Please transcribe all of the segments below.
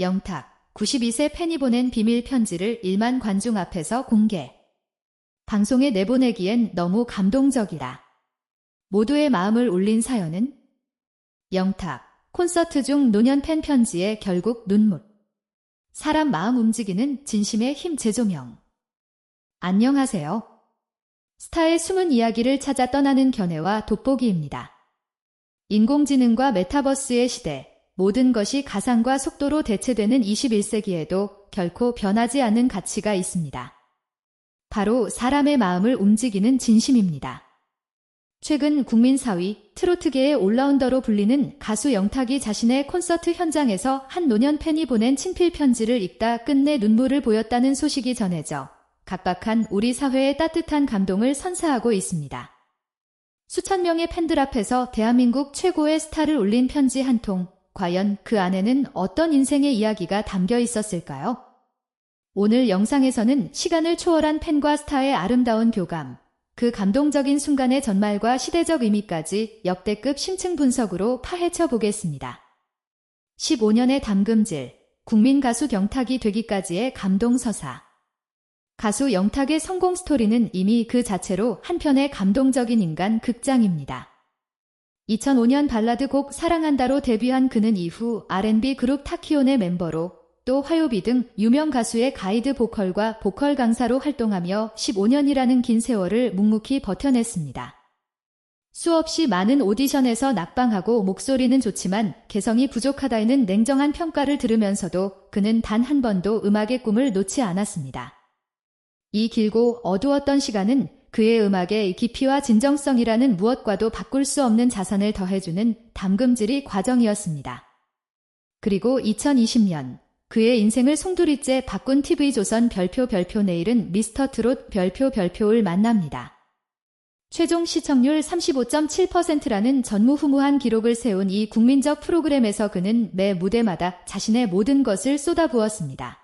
영탁, 92세 팬이 보낸 비밀 편지를 1만 관중 앞에서 공개. 방송에 내보내기엔 너무 감동적이라. 모두의 마음을 울린 사연은 영탁, 콘서트 중 노년 팬 편지에 결국 눈물. 사람 마음 움직이는 진심의 힘 재조명. 안녕하세요. 스타의 숨은 이야기를 찾아 떠나는 견해와 돋보기입니다. 인공지능과 메타버스의 시대, 모든 것이 가상과 속도로 대체되는 21세기에도 결코 변하지 않는 가치가 있습니다. 바로 사람의 마음을 움직이는 진심입니다. 최근 국민 4위 트로트계의 올라운더로 불리는 가수 영탁이 자신의 콘서트 현장에서 한 노년 팬이 보낸 친필 편지를 읽다 끝내 눈물을 보였다는 소식이 전해져 각박한 우리 사회의 따뜻한 감동을 선사하고 있습니다. 수천 명의 팬들 앞에서 대한민국 최고의 스타를 올린 편지 한 통, 과연 그 안에는 어떤 인생의 이야기가 담겨 있었을까요? 오늘 영상에서는 시간을 초월한 팬과 스타의 아름다운 교감, 그 감동적인 순간의 전말과 시대적 의미까지 역대급 심층 분석으로 파헤쳐 보겠습니다. 15년의 담금질, 국민 가수 경탁이 되기까지의 감동 서사. 가수 영탁의 성공 스토리는 이미 그 자체로 한편의 감동적인 인간 극장입니다. 2005년 발라드 곡 사랑한다로 데뷔한 그는 이후 R&B 그룹 타키온의 멤버로 또 화요비 등 유명 가수의 가이드 보컬과 보컬 강사로 활동하며 15년이라는 긴 세월을 묵묵히 버텨냈습니다. 수없이 많은 오디션에서 낙방하고 목소리는 좋지만 개성이 부족하다는 냉정한 평가를 들으면서도 그는 단 한 번도 음악의 꿈을 놓지 않았습니다. 이 길고 어두웠던 시간은 그의 음악의 깊이와 진정성이라는 무엇과도 바꿀 수 없는 자산을 더해주는 담금질이 과정이었습니다. 그리고 2020년 그의 인생을 송두리째 바꾼 TV조선 별표 별표 내일은 미스터 트롯 별표 별표를 만납니다. 최종 시청률 35.7%라는 전무후무한 기록을 세운 이 국민적 프로그램에서 그는 매 무대마다 자신의 모든 것을 쏟아부었습니다.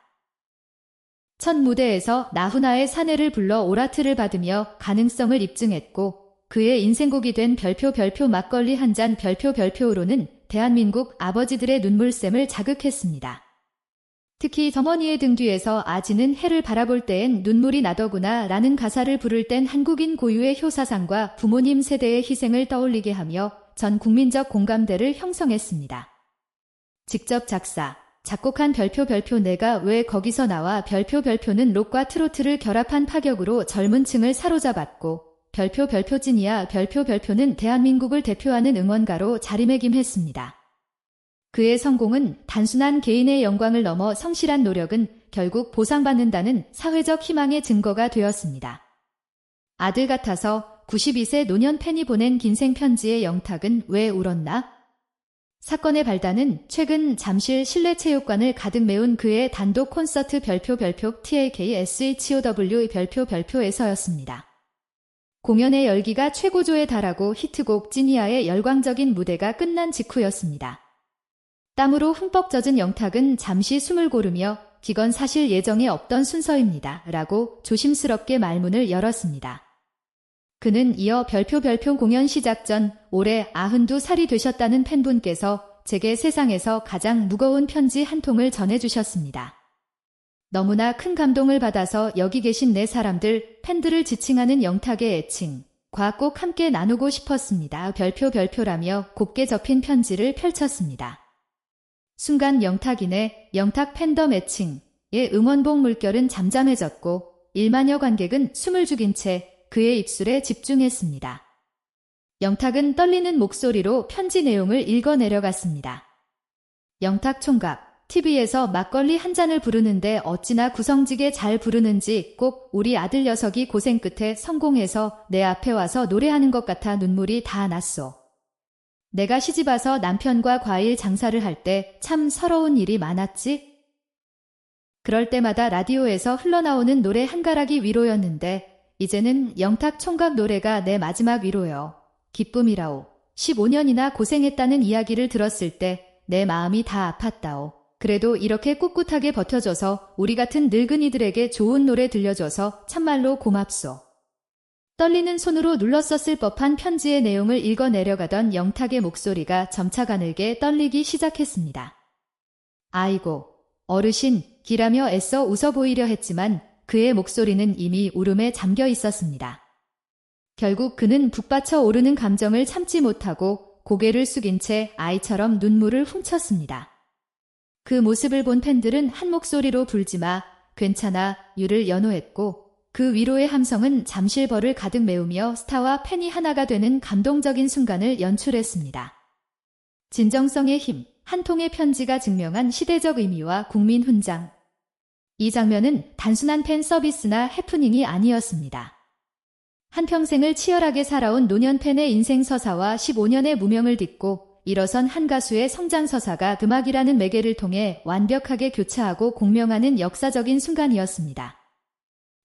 첫 무대에서 나훈아의 사내를 불러 오라트를 받으며 가능성을 입증했고 그의 인생곡이 된 별표 별표 막걸리 한 잔 별표 별표로는 대한민국 아버지들의 눈물샘을 자극했습니다. 특히 점머니의 등 뒤에서 아지는 해를 바라볼 때엔 눈물이 나더구나 라는 가사를 부를 땐 한국인 고유의 효사상과 부모님 세대의 희생을 떠올리게 하며 전 국민적 공감대를 형성했습니다. 직접 작사, 작곡한 별표 별표 내가 왜 거기서 나와 별표 별표는 록과 트로트를 결합한 파격으로 젊은 층을 사로잡았고 별표 별표진이야 별표 별표는 대한민국을 대표하는 응원가로 자리매김했습니다. 그의 성공은 단순한 개인의 영광을 넘어 성실한 노력은 결국 보상받는다는 사회적 희망의 증거가 되었습니다. 아들 같아서 92세 노년 팬이 보낸 긴 생 편지의 영탁은 왜 울었나? 사건의 발단은 최근 잠실 실내체육관을 가득 메운 그의 단독 콘서트 별표 별표 TAK SHOW 별표 별표에서였습니다. 공연의 열기가 최고조에 달하고 히트곡 지니아의 열광적인 무대가 끝난 직후였습니다. 땀으로 흠뻑 젖은 영탁은 잠시 숨을 고르며 기건 사실 예정에 없던 순서입니다. 라고 조심스럽게 말문을 열었습니다. 그는 이어 별표 별표 공연 시작 전 올해 92살이 되셨다는 팬분께서 제게 세상에서 가장 무거운 편지 한 통을 전해주셨습니다. 너무나 큰 감동을 받아서 여기 계신 네 사람들, 팬들을 지칭하는 영탁의 애칭, 과 꼭 함께 나누고 싶었습니다. 별표 별표라며 곱게 접힌 편지를 펼쳤습니다. 순간 영탁이네, 영탁 팬덤 애칭의 응원봉 물결은 잠잠해졌고 1만여 관객은 숨을 죽인 채 그의 입술에 집중했습니다. 영탁은 떨리는 목소리로 편지 내용을 읽어 내려갔습니다. 영탁 총각, TV에서 막걸리 한 잔을 부르는데 어찌나 구성지게 잘 부르는지 꼭 우리 아들 녀석이 고생 끝에 성공해서 내 앞에 와서 노래하는 것 같아 눈물이 다 났소. 내가 시집와서 남편과 과일 장사를 할 때 참 서러운 일이 많았지? 그럴 때마다 라디오에서 흘러나오는 노래 한 가락이 위로였는데 이제는 영탁 총각 노래가 내 마지막 위로요. 기쁨이라오. 15년이나 고생했다는 이야기를 들었을 때 내 마음이 다 아팠다오. 그래도 이렇게 꿋꿋하게 버텨줘서 우리 같은 늙은이들에게 좋은 노래 들려줘서 참말로 고맙소. 떨리는 손으로 눌렀었을 법한 편지의 내용을 읽어 내려가던 영탁의 목소리가 점차 가늘게 떨리기 시작했습니다. 아이고, 어르신, 기라며 애써 웃어 보이려 했지만 그의 목소리는 이미 울음에 잠겨 있었습니다. 결국 그는 북받쳐 오르는 감정을 참지 못하고 고개를 숙인 채 아이처럼 눈물을 훔쳤습니다. 그 모습을 본 팬들은 한 목소리로 불지마, 괜찮아, 유를 연호했고 그 위로의 함성은 잠실벌을 가득 메우며 스타와 팬이 하나가 되는 감동적인 순간을 연출했습니다. 진정성의 힘, 한 통의 편지가 증명한 시대적 의미와 국민 훈장. 이 장면은 단순한 팬 서비스나 해프닝이 아니었습니다. 한평생을 치열하게 살아온 노년 팬의 인생 서사와 15년의 무명을 딛고 일어선 한 가수의 성장 서사가 음악이라는 매개를 통해 완벽하게 교차하고 공명하는 역사적인 순간이었습니다.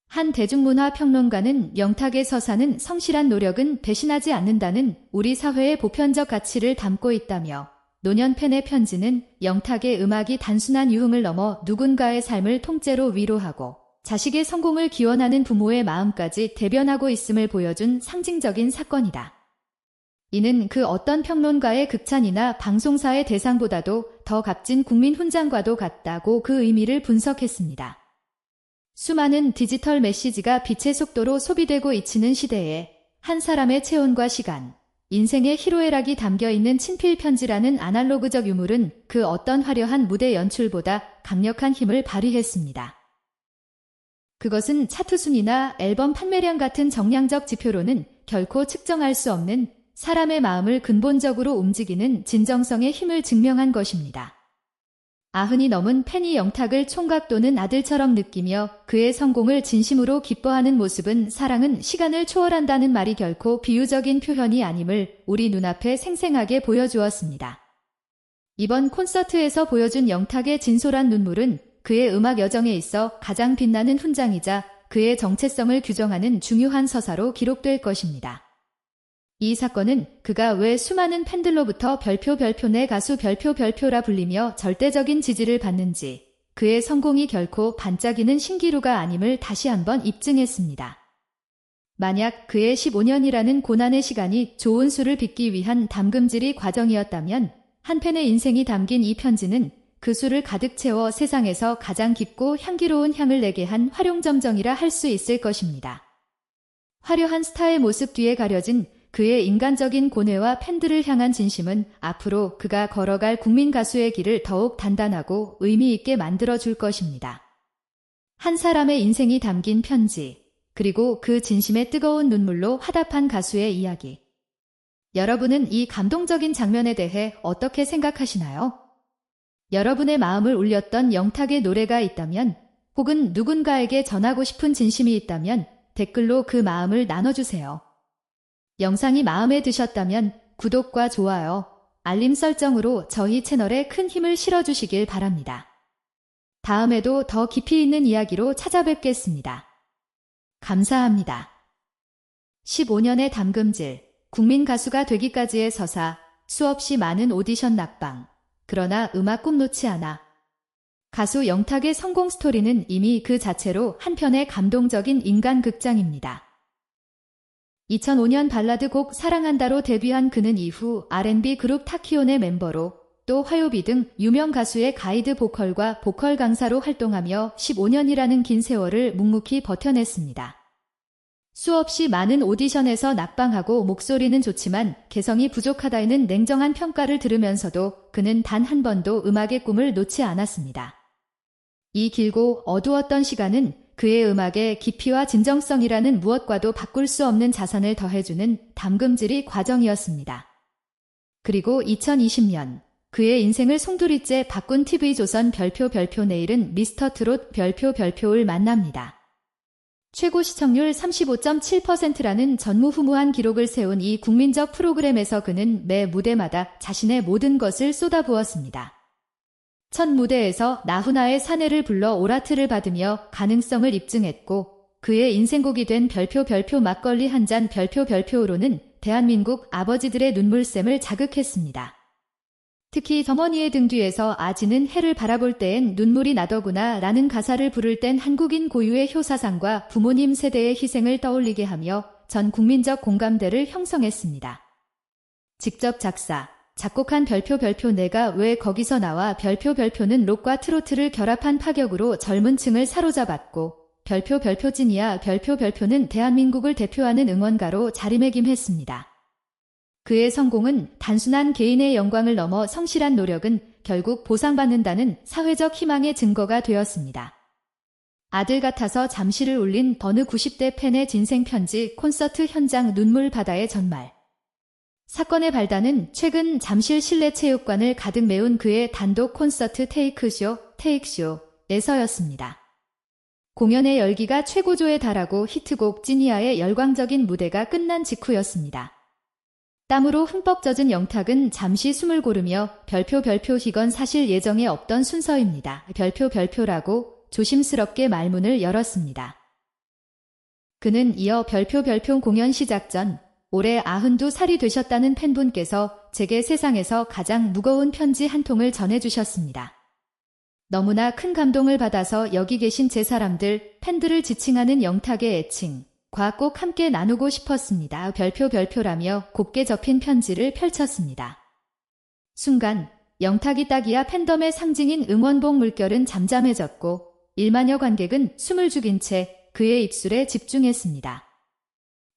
한 대중문화 평론가는 영탁의 서사는 성실한 노력은 배신하지 않는다는 우리 사회의 보편적 가치를 담고 있다며 노년 팬의 편지는 영탁의 음악이 단순한 유흥을 넘어 누군가의 삶을 통째로 위로하고 자식의 성공을 기원하는 부모의 마음까지 대변하고 있음을 보여준 상징적인 사건이다. 이는 그 어떤 평론가의 극찬이나 방송사의 대상보다도 더 값진 국민 훈장과도 같다고 그 의미를 분석했습니다. 수많은 디지털 메시지가 빛의 속도로 소비되고 잊히는 시대에 한 사람의 체온과 시간, 인생의 희로애락이 담겨 있는 친필 편지라는 아날로그적 유물은 그 어떤 화려한 무대 연출보다 강력한 힘을 발휘했습니다. 그것은 차트 순위나 앨범 판매량 같은 정량적 지표로는 결코 측정할 수 없는 사람의 마음을 근본적으로 움직이는 진정성의 힘을 증명한 것입니다. 아흔이 넘은 팬이 영탁을 총각 또는 아들처럼 느끼며 그의 성공을 진심으로 기뻐하는 모습은 사랑은 시간을 초월한다는 말이 결코 비유적인 표현이 아님을 우리 눈앞에 생생하게 보여주었습니다. 이번 콘서트에서 보여준 영탁의 진솔한 눈물은 그의 음악 여정에 있어 가장 빛나는 훈장이자 그의 정체성을 규정하는 중요한 서사로 기록될 것입니다. 이 사건은 그가 왜 수많은 팬들로부터 별표 별표 내 가수 별표 별표라 불리며 절대적인 지지를 받는지 그의 성공이 결코 반짝이는 신기루가 아님을 다시 한번 입증했습니다. 만약 그의 15년이라는 고난의 시간이 좋은 수를 빚기 위한 담금질이 과정이었다면 한 팬의 인생이 담긴 이 편지는 그 수를 가득 채워 세상에서 가장 깊고 향기로운 향을 내게 한 활용점정이라 할 수 있을 것입니다. 화려한 스타의 모습 뒤에 가려진 그의 인간적인 고뇌와 팬들을 향한 진심은 앞으로 그가 걸어갈 국민 가수의 길을 더욱 단단하고 의미 있게 만들어 줄 것입니다. 한 사람의 인생이 담긴 편지, 그리고 그 진심의 뜨거운 눈물로 화답한 가수의 이야기. 여러분은 이 감동적인 장면에 대해 어떻게 생각하시나요? 여러분의 마음을 울렸던 영탁의 노래가 있다면, 혹은 누군가에게 전하고 싶은 진심이 있다면 댓글로 그 마음을 나눠주세요. 영상이 마음에 드셨다면 구독과 좋아요, 알림 설정으로 저희 채널에 큰 힘을 실어주시길 바랍니다. 다음에도 더 깊이 있는 이야기로 찾아뵙겠습니다. 감사합니다. 15년의 담금질, 국민 가수가 되기까지의 서사, 수없이 많은 오디션 낙방, 그러나 음악 꿈 놓지 않아. 가수 영탁의 성공 스토리는 이미 그 자체로 한편의 감동적인 인간 극장입니다. 2005년 발라드 곡 사랑한다로 데뷔한 그는 이후 R&B 그룹 타키온의 멤버로 또 화요비 등 유명 가수의 가이드 보컬과 보컬 강사로 활동하며 15년이라는 긴 세월을 묵묵히 버텨냈습니다. 수없이 많은 오디션에서 낙방하고 목소리는 좋지만 개성이 부족하다는 냉정한 평가를 들으면서도 그는 단 한 번도 음악의 꿈을 놓지 않았습니다. 이 길고 어두웠던 시간은 그의 음악의 깊이와 진정성이라는 무엇과도 바꿀 수 없는 자산을 더해주는 담금질이 과정이었습니다. 그리고 2020년 그의 인생을 송두리째 바꾼 TV조선 별표 별표 내일은 미스터 트롯 별표 별표를 만납니다. 최고 시청률 35.7%라는 전무후무한 기록을 세운 이 국민적 프로그램에서 그는 매 무대마다 자신의 모든 것을 쏟아부었습니다. 첫 무대에서 나훈아의 사내를 불러 오라트를 받으며 가능성을 입증했고 그의 인생곡이 된 별표 별표 막걸리 한 잔 별표 별표로는 대한민국 아버지들의 눈물샘을 자극했습니다. 특히 점머니의 등 뒤에서 아지는 해를 바라볼 때엔 눈물이 나더구나 라는 가사를 부를 땐 한국인 고유의 효사상과 부모님 세대의 희생을 떠올리게 하며 전 국민적 공감대를 형성했습니다. 직접 작사, 작곡한 별표 별표 내가 왜 거기서 나와 별표 별표는 록과 트로트를 결합한 파격으로 젊은 층을 사로잡았고 별표 별표진이야 별표 별표는 대한민국을 대표하는 응원가로 자리매김했습니다. 그의 성공은 단순한 개인의 영광을 넘어 성실한 노력은 결국 보상받는다는 사회적 희망의 증거가 되었습니다. 아들 같아서 잠시를 울린 버느 90대 팬의 진생편지 콘서트 현장 눈물 바다의 전말. 사건의 발단은 최근 잠실 실내 체육관을 가득 메운 그의 단독 콘서트 테이크쇼, 테이크쇼에서였습니다. 공연의 열기가 최고조에 달하고 히트곡 지니아의 열광적인 무대가 끝난 직후였습니다. 땀으로 흠뻑 젖은 영탁은 잠시 숨을 고르며 별표 별표 이건 사실 예정에 없던 순서입니다. 별표 별표라고 조심스럽게 말문을 열었습니다. 그는 이어 별표 별표 공연 시작 전 올해 92살이 되셨다는 팬분께서 제게 세상에서 가장 무거운 편지 한 통을 전해주셨습니다. 너무나 큰 감동을 받아서 여기 계신 제 사람들, 팬들을 지칭하는 영탁의 애칭, 과 꼭 함께 나누고 싶었습니다. 별표 별표라며 곱게 접힌 편지를 펼쳤습니다. 순간 영탁이 딱이야 팬덤의 상징인 응원봉 물결은 잠잠해졌고 1만여 관객은 숨을 죽인 채 그의 입술에 집중했습니다.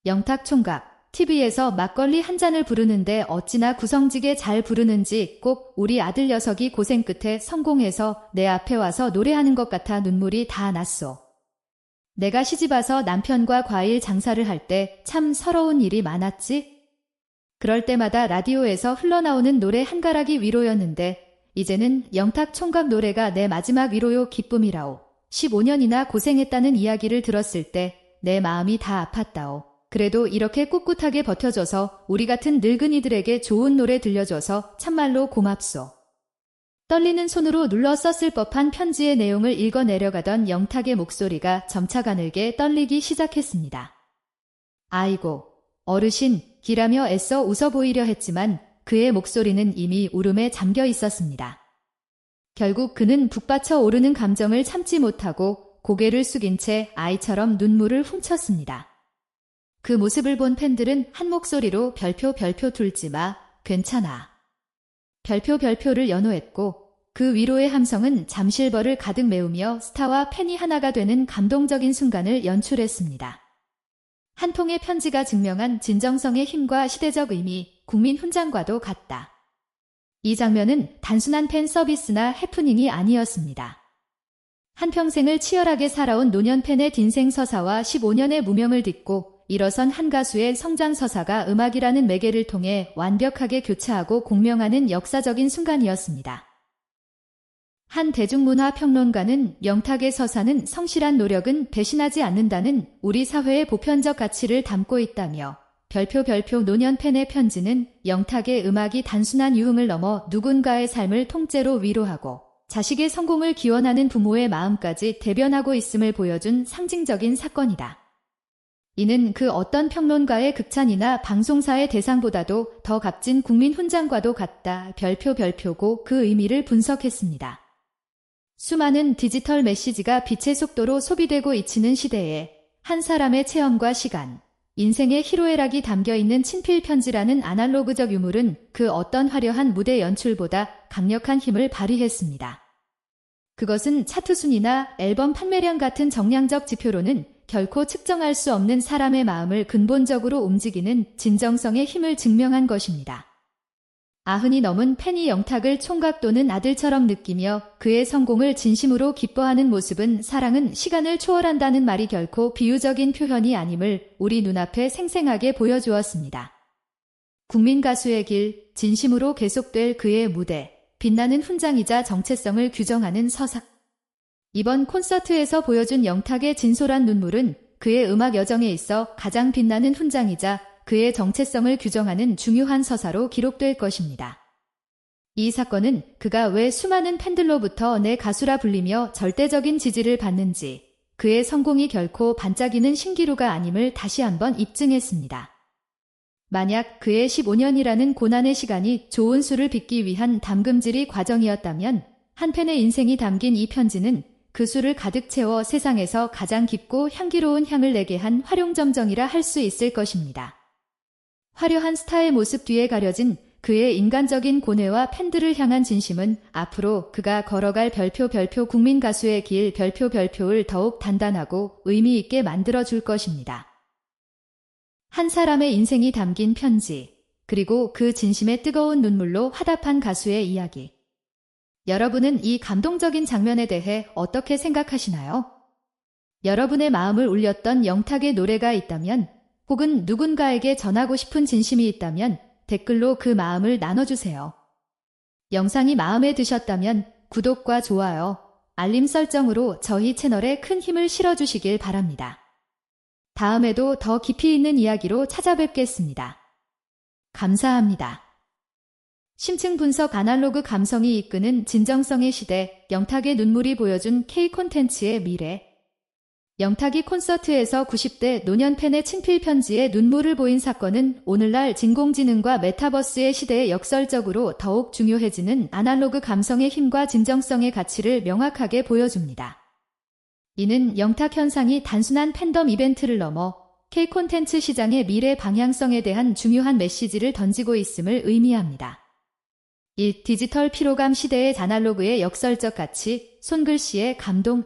영탁 총각, TV에서 막걸리 한 잔을 부르는데 어찌나 구성지게 잘 부르는지 꼭 우리 아들 녀석이 고생 끝에 성공해서 내 앞에 와서 노래하는 것 같아 눈물이 다 났소. 내가 시집와서 남편과 과일 장사를 할 때 참 서러운 일이 많았지? 그럴 때마다 라디오에서 흘러나오는 노래 한 가락이 위로였는데 이제는 영탁 총각 노래가 내 마지막 위로요 기쁨이라오. 15년이나 고생했다는 이야기를 들었을 때 내 마음이 다 아팠다오. 그래도 이렇게 꿋꿋하게 버텨줘서 우리 같은 늙은이들에게 좋은 노래 들려줘서 참말로 고맙소. 떨리는 손으로 눌러 썼을 법한 편지의 내용을 읽어 내려가던 영탁의 목소리가 점차 가늘게 떨리기 시작했습니다. 아이고, 어르신, 기라며 애써 웃어 보이려 했지만 그의 목소리는 이미 울음에 잠겨 있었습니다. 결국 그는 북받쳐 오르는 감정을 참지 못하고 고개를 숙인 채 아이처럼 눈물을 훔쳤습니다. 그 모습을 본 팬들은 한 목소리로 별표 별표 둘지 마, 괜찮아. 별표 별표를 연호했고 그 위로의 함성은 잠실벌을 가득 메우며 스타와 팬이 하나가 되는 감동적인 순간을 연출했습니다. 한 통의 편지가 증명한 진정성의 힘과 시대적 의미, 국민 훈장과도 같다. 이 장면은 단순한 팬 서비스나 해프닝이 아니었습니다. 한평생을 치열하게 살아온 노년 팬의 딘생 서사와 15년의 무명을 딛고 일어선 한 가수의 성장 서사가 음악이라는 매개를 통해 완벽하게 교차하고 공명하는 역사적인 순간이었습니다. 한 대중문화 평론가는 영탁의 서사는 성실한 노력은 배신하지 않는다는 우리 사회의 보편적 가치를 담고 있다며 별표 별표 노년 팬의 편지는 영탁의 음악이 단순한 유흥을 넘어 누군가의 삶을 통째로 위로하고 자식의 성공을 기원하는 부모의 마음까지 대변하고 있음을 보여준 상징적인 사건이다. 이는 그 어떤 평론가의 극찬이나 방송사의 대상보다도 더 값진 국민 훈장과도 같다. 별표 별표고 그 의미를 분석했습니다. 수많은 디지털 메시지가 빛의 속도로 소비되고 있치는 시대에 한 사람의 체험과 시간, 인생의 희로애락이 담겨있는 친필 편지라는 아날로그적 유물은 그 어떤 화려한 무대 연출보다 강력한 힘을 발휘했습니다. 그것은 차트 순위나 앨범 판매량 같은 정량적 지표로는 결코 측정할 수 없는 사람의 마음을 근본적으로 움직이는 진정성의 힘을 증명한 것입니다. 아흔이 넘은 팬이 영탁을 총각 또는 아들처럼 느끼며 그의 성공을 진심으로 기뻐하는 모습은 사랑은 시간을 초월한다는 말이 결코 비유적인 표현이 아님을 우리 눈앞에 생생하게 보여주었습니다. 국민 가수의 길, 진심으로 계속될 그의 무대, 빛나는 훈장이자 정체성을 규정하는 서사. 이번 콘서트에서 보여준 영탁의 진솔한 눈물은 그의 음악 여정에 있어 가장 빛나는 훈장이자 그의 정체성을 규정하는 중요한 서사로 기록될 것입니다. 이 사건은 그가 왜 수많은 팬들로부터 내 가수라 불리며 절대적인 지지를 받는지 그의 성공이 결코 반짝이는 신기루가 아님을 다시 한번 입증했습니다. 만약 그의 15년이라는 고난의 시간이 좋은 수를 빚기 위한 담금질이 과정이었다면 한 팬의 인생이 담긴 이 편지는 그 수를 가득 채워 세상에서 가장 깊고 향기로운 향을 내게 한 활용점정이라 할 수 있을 것입니다. 화려한 스타의 모습 뒤에 가려진 그의 인간적인 고뇌와 팬들을 향한 진심은 앞으로 그가 걸어갈 별표 별표 국민 가수의 길 별표 별표를 더욱 단단하고 의미 있게 만들어 줄 것입니다. 한 사람의 인생이 담긴 편지, 그리고 그 진심의 뜨거운 눈물로 화답한 가수의 이야기. 여러분은 이 감동적인 장면에 대해 어떻게 생각하시나요? 여러분의 마음을 울렸던 영탁의 노래가 있다면, 혹은 누군가에게 전하고 싶은 진심이 있다면 댓글로 그 마음을 나눠주세요. 영상이 마음에 드셨다면 구독과 좋아요, 알림 설정으로 저희 채널에 큰 힘을 실어주시길 바랍니다. 다음에도 더 깊이 있는 이야기로 찾아뵙겠습니다. 감사합니다. 심층 분석 아날로그 감성이 이끄는 진정성의 시대, 영탁의 눈물이 보여준 K 콘텐츠의 미래. 영탁이 콘서트에서 90대 노년 팬의 친필 편지에 눈물을 보인 사건은 오늘날 진공지능과 메타버스의 시대에 역설적으로 더욱 중요해지는 아날로그 감성의 힘과 진정성의 가치를 명확하게 보여줍니다. 이는 영탁 현상이 단순한 팬덤 이벤트를 넘어 K 콘텐츠 시장의 미래 방향성에 대한 중요한 메시지를 던지고 있음을 의미합니다. 1. 디지털 피로감 시대의 아날로그의 역설적 가치, 손글씨의 감동,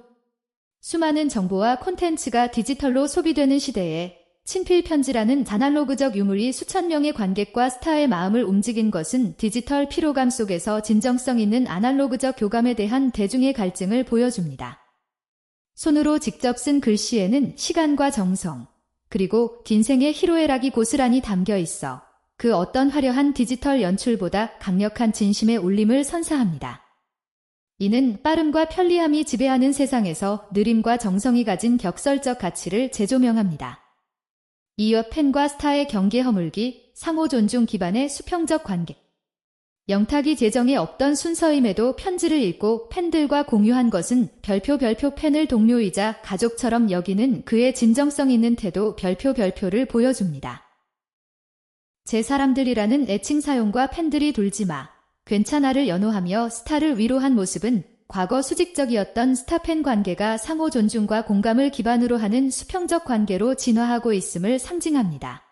수많은 정보와 콘텐츠가 디지털로 소비되는 시대에 친필 편지라는 아날로그적 유물이 수천 명의 관객과 스타의 마음을 움직인 것은 디지털 피로감 속에서 진정성 있는 아날로그적 교감에 대한 대중의 갈증을 보여줍니다. 손으로 직접 쓴 글씨에는 시간과 정성, 그리고 빈생의 희로애락이 고스란히 담겨 있어 그 어떤 화려한 디지털 연출보다 강력한 진심의 울림을 선사합니다. 이는 빠름과 편리함이 지배하는 세상에서 느림과 정성이 가진 격설적 가치를 재조명합니다. 이어 팬과 스타의 경계 허물기, 상호 존중 기반의 수평적 관계. 영탁이 재정에 없던 순서임에도 편지를 읽고 팬들과 공유한 것은 별표 별표 팬을 동료이자 가족처럼 여기는 그의 진정성 있는 태도 별표 별표를 보여줍니다. 제 사람들이라는 애칭 사용과 팬들이 돌지 마. 괜찮아를 연호하며 스타를 위로한 모습은 과거 수직적이었던 스타팬 관계가 상호 존중과 공감을 기반으로 하는 수평적 관계로 진화하고 있음을 상징합니다.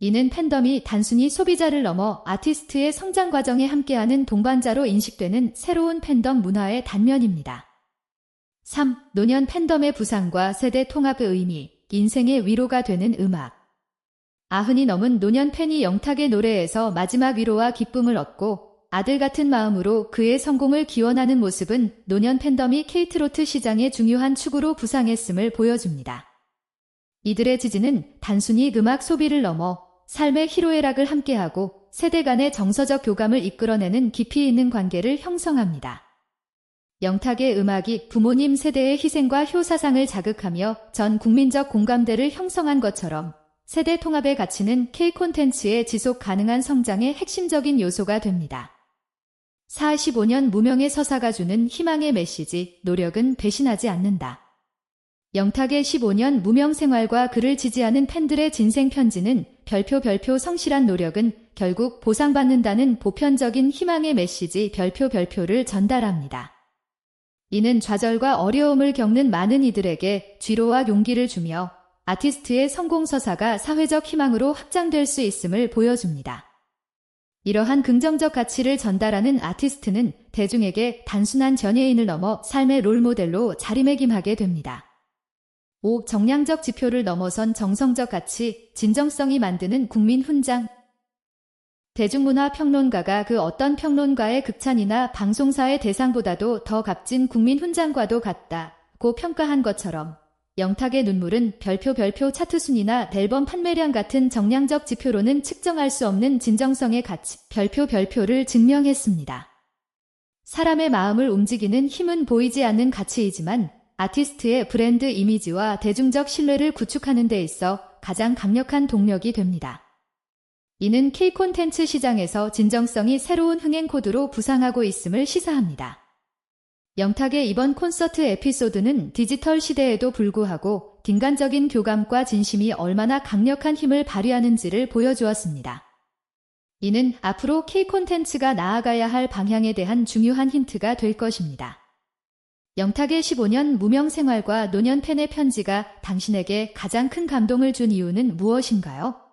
이는 팬덤이 단순히 소비자를 넘어 아티스트의 성장 과정에 함께하는 동반자로 인식되는 새로운 팬덤 문화의 단면입니다. 3. 노년 팬덤의 부상과 세대 통합의 의미, 인생의 위로가 되는 음악. 아흔이 넘은 노년 팬이 영탁의 노래에서 마지막 위로와 기쁨을 얻고 아들 같은 마음으로 그의 성공을 기원하는 모습은 노년 팬덤이 케이트로트 시장의 중요한 축으로 부상했음을 보여줍니다. 이들의 지지는 단순히 음악 소비를 넘어 삶의 희로애락을 함께하고 세대 간의 정서적 교감을 이끌어내는 깊이 있는 관계를 형성합니다. 영탁의 음악이 부모님 세대의 희생과 효사상을 자극하며 전 국민적 공감대를 형성한 것처럼 세대 통합의 가치는 K 콘텐츠의 지속 가능한 성장의 핵심적인 요소가 됩니다. 45년 무명의 서사가 주는 희망의 메시지, 노력은 배신하지 않는다. 영탁의 15년 무명 생활과 그를 지지하는 팬들의 진생 편지는 별표 별표 성실한 노력은 결국 보상받는다는 보편적인 희망의 메시지 별표 별표를 전달합니다. 이는 좌절과 어려움을 겪는 많은 이들에게 쥐로와 용기를 주며 아티스트의 성공 서사가 사회적 희망으로 확장될 수 있음을 보여줍니다. 이러한 긍정적 가치를 전달하는 아티스트는 대중에게 단순한 전예인을 넘어 삶의 롤모델로 자리매김하게 됩니다. 5. 정량적 지표를 넘어선 정성적 가치, 진정성이 만드는 국민 훈장. 대중문화 평론가가 그 어떤 평론가의 극찬이나 방송사의 대상보다도 더 값진 국민 훈장과도 같다고 평가한 것처럼 영탁의 눈물은 별표 별표 차트 순위나 앨범 판매량 같은 정량적 지표로는 측정할 수 없는 진정성의 가치, 별표 별표를 증명했습니다. 사람의 마음을 움직이는 힘은 보이지 않는 가치이지만 아티스트의 브랜드 이미지와 대중적 신뢰를 구축하는 데 있어 가장 강력한 동력이 됩니다. 이는 K 콘텐츠 시장에서 진정성이 새로운 흥행 코드로 부상하고 있음을 시사합니다. 영탁의 이번 콘서트 에피소드는 디지털 시대에도 불구하고 인간적인 교감과 진심이 얼마나 강력한 힘을 발휘하는지를 보여주었습니다. 이는 앞으로 K 콘텐츠가 나아가야 할 방향에 대한 중요한 힌트가 될 것입니다. 영탁의 15년 무명 생활과 노년 팬의 편지가 당신에게 가장 큰 감동을 준 이유는 무엇인가요?